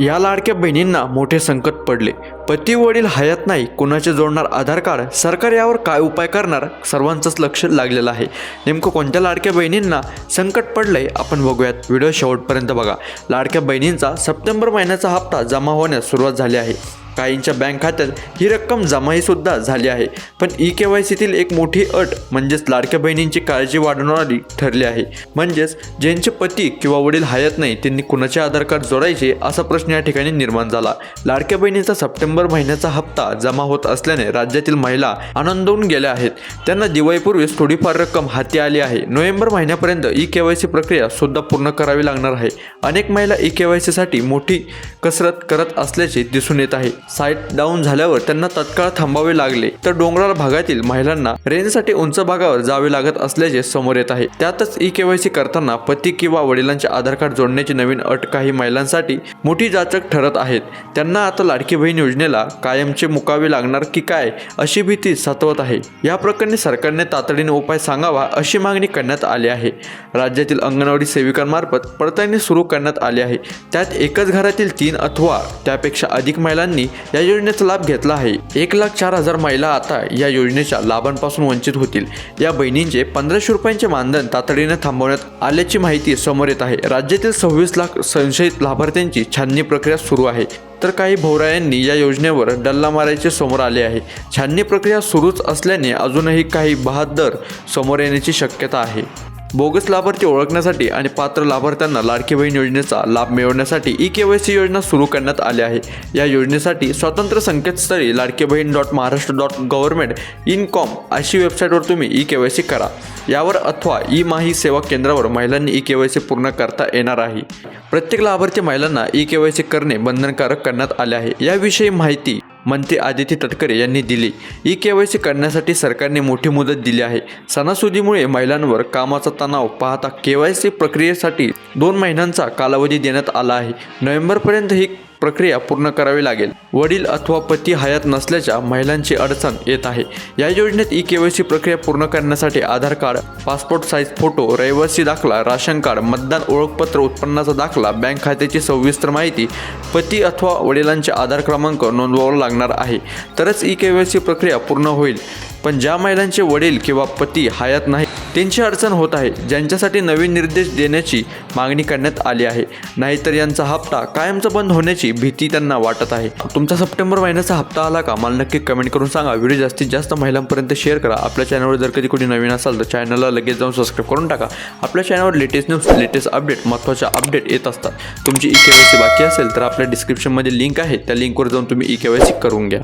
या लाडक्या बहिणींना मोठे संकट पडले. पती वडील हयात नाही कोणाचे जोडणार आधार कार्ड? सरकार यावर काय उपाय करणार? सर्वांचंच लक्ष लागलेलं आहे. नेमकं कोणत्या लाडक्या बहिणींना संकट पडलंय आपण बघूयात. व्हिडिओ शेवटपर्यंत बघा. लाडक्या बहिणींचा सप्टेंबर महिन्याचा हप्ता जमा होण्यास सुरुवात झाली आहे. काहींच्या बँक खात्यात ही रक्कम जमाही सुद्धा झाली आहे. पण ई के वाय सीतील एक मोठी अट म्हणजेच लाडक्या बहिणींची काळजी वाढवणारी ठरली आहे. म्हणजेच ज्यांचे पती किंवा वडील हयात नाही त्यांनी कुणाचे आधार कार्ड जोडायचे असा प्रश्न या ठिकाणी निर्माण झाला. लाडक्या बहिणींचा सप्टेंबर महिन्याचा हप्ता जमा होत असल्याने राज्यातील महिला आनंदवून गेल्या आहेत. त्यांना दिवाळीपूर्वीच थोडीफार रक्कम हाती आली आहे. नोव्हेंबर महिन्यापर्यंत ई के वाय सी प्रक्रिया सुद्धा पूर्ण करावी लागणार आहे. अनेक महिला ई के वाय सीसाठी मोठी कसरत करत असल्याचे दिसून येत आहे. साईट डाऊन झाल्यावर त्यांना तत्काळ थांबावे लागले. तर डोंगराळ भागातील महिलांना रेंजसाठी उंच भागावर जावे लागत असल्याचे समोर येत आहे. त्यातच ई केवायसी करताना पती किंवा वडिलांचे आधार कार्ड जोडण्याची नवीन अट काही महिलांसाठी मोठी जाचक ठरत आहेत. त्यांना आता लाडकी बहीण योजनेला कायमचे मुकावे लागणार की काय अशी भीती सतवत आहे. या प्रकरणी सरकारने तातडीने उपाय सांगावा अशी मागणी करण्यात आली आहे. राज्यातील अंगणवाडी सेविकांमार्फत पडताळणी सुरू करण्यात आली आहे. त्यात एकच घरातील तीन अथवा त्यापेक्षा अधिक महिलांनी या योजनेचा लाभ घेतला आहे. एक लाख चार हजार महिला आता या योजनेच्या लाभांपासून वंचित होतील. या बहिणींचे पंधराशे रुपयांचे मानधन तातडीने थांबवण्यात आल्याची माहिती समोर येत आहे. राज्यातील सव्वीस लाख संशयित लाभार्थ्यांची छाननी प्रक्रिया सुरू आहे. तर काही भोवरायांनी या योजनेवर डल्ला मारायचे समोर आले आहे. छाननी प्रक्रिया सुरूच असल्याने अजूनही काही बहादर समोर येण्याची शक्यता आहे. बोगस लाभार्थी ओळखण्यासाठी आणि पात्र लाभार्थ्यांना लाडकी बहीण योजनेचा लाभ मिळवण्यासाठी ई के वाय सी योजना सुरू करण्यात आली आहे. या योजनेसाठी स्वतंत्र संकेतस्थळी Ladki Bahin dot Maharashtra dot government in com अशी वेबसाईटवर तुम्ही ई के वाय सी करा. यावर अथवा ई माही सेवा केंद्रावर महिलांनी ई के वाय सी पूर्ण करता येणार आहे. प्रत्येक लाभार्थी महिलांना ई के वाय सी करणे बंधनकारक करण्यात आले आहे. याविषयी माहिती मंत्री आदित्य तटकरे यांनी दिली. ई के वाय सी करण्यासाठी सरकारने मोठी मुदत दिली आहे. सणासुदीमुळे महिलांवर कामाचा तणाव पाहता के वाय सी प्रक्रियेसाठी दोन महिन्यांचा कालावधी देण्यात आला आहे. नोव्हेंबरपर्यंत ही प्रक्रिया पूर्ण करावी लागेल. वडील अथवा पती हयात नसल्याच्या महिलांची अडचण येत आहे. या योजनेत ई के वाय सी प्रक्रिया पूर्ण करण्यासाठी Aadhaar card passport size photo रहिवासी दाखला राशन कार्ड मतदान ओळखपत्र उत्पन्नाचा दाखला बँक खात्याची सविस्तर माहिती पती अथवा वडिलांचे आधार क्रमांक नोंदवावा लागणार आहे. तरच ई के वाय सी प्रक्रिया पूर्ण होईल. पण ज्या महिलांचे वडील किंवा पती हयात नाही त्यांची अडचण होत आहे. ज्यांच्यासाठी नवीन निर्देश देण्याची मागणी करण्यात आली आहे. नाहीतर यांचा हप्ता कायमचा बंद होण्याची भीती त्यांना वाटत आहे. तुमचा सप्टेंबर महिन्याचा हप्ता आला का? मला नक्की कमेंट करून सांगा. व्हिडिओ जास्तीत जास्त महिलांपर्यंत शेअर करा. आपल्या चॅनलवर जर कधी कोणी नवीन असाल तर चॅनलला लगेच जाऊन सबस्क्राईब करून टाका. आपल्या चॅनलवर लेटेस्ट न्यूज लेटेस्ट अपडेट महत्त्वाच्या अपडेट येत असतात. तुमची ई के बाकी असेल तर आपल्या डिस्क्रिप्शनमध्ये लिंक आहे. त्या लिंकवर जाऊन तुम्ही ई के करून घ्या.